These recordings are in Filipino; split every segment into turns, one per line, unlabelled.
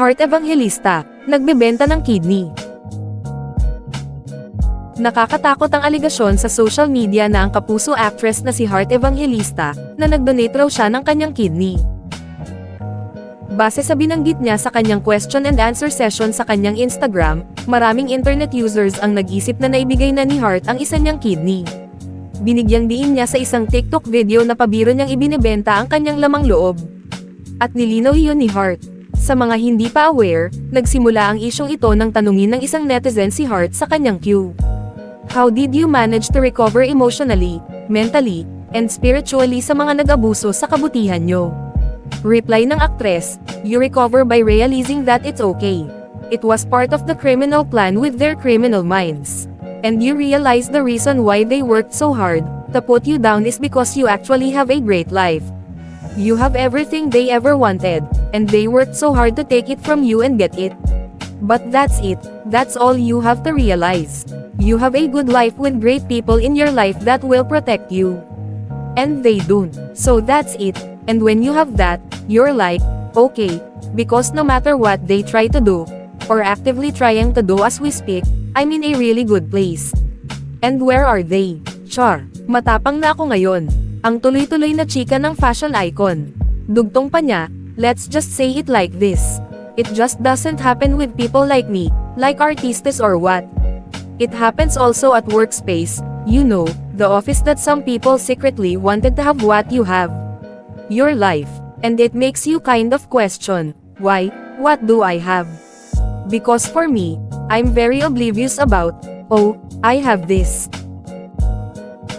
Heart Evangelista, nagbebenta ng kidney. Nakakatakot ang aligasyon sa social media na ang kapuso actress na si Heart Evangelista, na nagdonate raw siya ng kanyang kidney. Base sa binanggit niya sa kanyang question and answer session sa kanyang Instagram, maraming internet users ang nag-isip na naibigay na ni Hart ang isa niyang kidney. Binigyang diin niya sa isang TikTok video na pabiro niyang ibinebenta ang kanyang lamang loob. At nilinaw iyon ni Hart. Sa mga hindi pa aware, nagsimula ang isyong ito nang tanungin ng isang netizen si Hart sa kanyang queue. How did you manage to recover emotionally, mentally, and spiritually sa mga nag-abuso sa kabutihan nyo? Reply ng aktres, you recover by realizing that it's okay. It was part of the criminal plan with their criminal minds. And you realize the reason why they worked so hard to put you down is because you actually have a great life. You have everything they ever wanted, and they worked so hard to take it from you and get it. But that's it, that's all you have to realize. You have a good life with great people in your life that will protect you. And they don't. So that's it. And when you have that, you're like, okay, because no matter what they try to do, or actively trying to do as we speak, I'm in a really good place. And where are they? Char, matapang na ako ngayon. Ang tuloy-tuloy na chika ng fashion icon. Dugtong pa niya, let's just say it like this. It just doesn't happen with people like me, like artistes or what. It happens also at workspace, you know, the office that some people secretly wanted to have what you have. Your life. And it makes you kind of question, why, what do I have? Because for me, I'm very oblivious about, oh, I have this.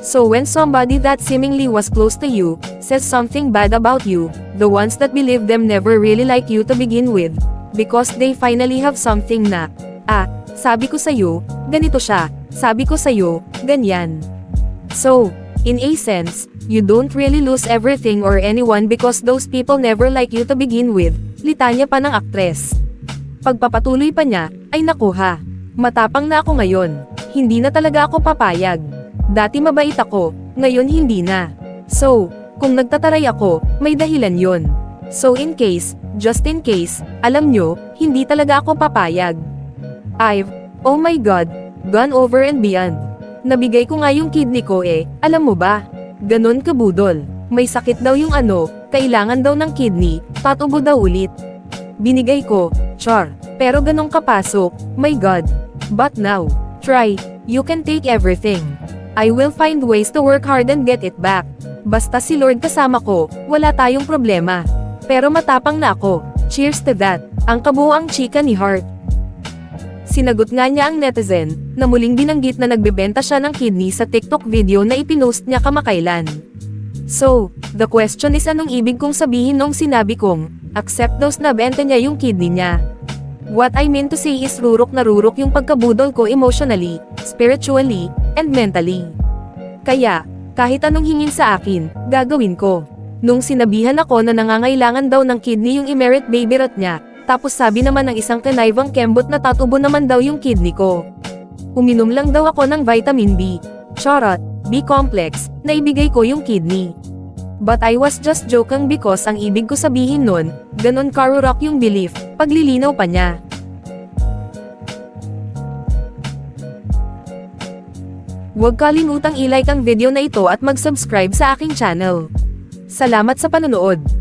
So when somebody that seemingly was close to you, says something bad about you, the ones that believe them never really like you to begin with, because they finally have something na, ah, sabi ko sa'yo, ganito siya, sabi ko sa'yo, ganyan. So, in a sense, you don't really lose everything or anyone because those people never like you to begin with, litanya pa ng aktres. Pagpapatuloy pa niya, ay nakuha. Matapang na ako ngayon. Hindi na talaga ako papayag. Dati mabait ako, ngayon hindi na. So, kung nagtataray ako, may dahilan yon. So in case, just in case, alam nyo, hindi talaga ako papayag. I've, oh my god, gone over and beyond. Nabigay ko nga yung kidney ko eh, alam mo ba? Ganon kabudol. May sakit daw yung ano, kailangan daw ng kidney, tatubo daw ulit. Binigay ko, char, pero ganong kapasok, my god. But now, try, you can take everything. I will find ways to work hard and get it back. Basta si Lord kasama ko, wala tayong problema. Pero matapang na ako, cheers to that, ang kabuang chika ni Hart. Sinagot nga niya ang netizen, na muling binanggit na nagbebenta siya ng kidney sa TikTok video na ipinost niya kamakailan. So, the question is anong ibig kong sabihin nung sinabi kong, accept daw na benta niya yung kidney niya. What I mean to say is rurok na rurok yung pagkabudol ko emotionally, spiritually, and mentally. Kaya, kahit anong hingin sa akin, gagawin ko. Nung sinabihan ako na nangangailangan daw ng kidney yung imerit baby rot niya, tapos sabi naman ng isang kanaivang kembot na tatubo naman daw yung kidney ko. Uminom lang daw ako ng vitamin B, charot, B-complex, na ibigay ko yung kidney. But I was just joking because ang ibig ko sabihin nun, ganon karurok yung belief, paglilinaw pa niya. Huwag kalimutang i-like ang video na ito at mag-subscribe sa aking channel. Salamat sa panonood.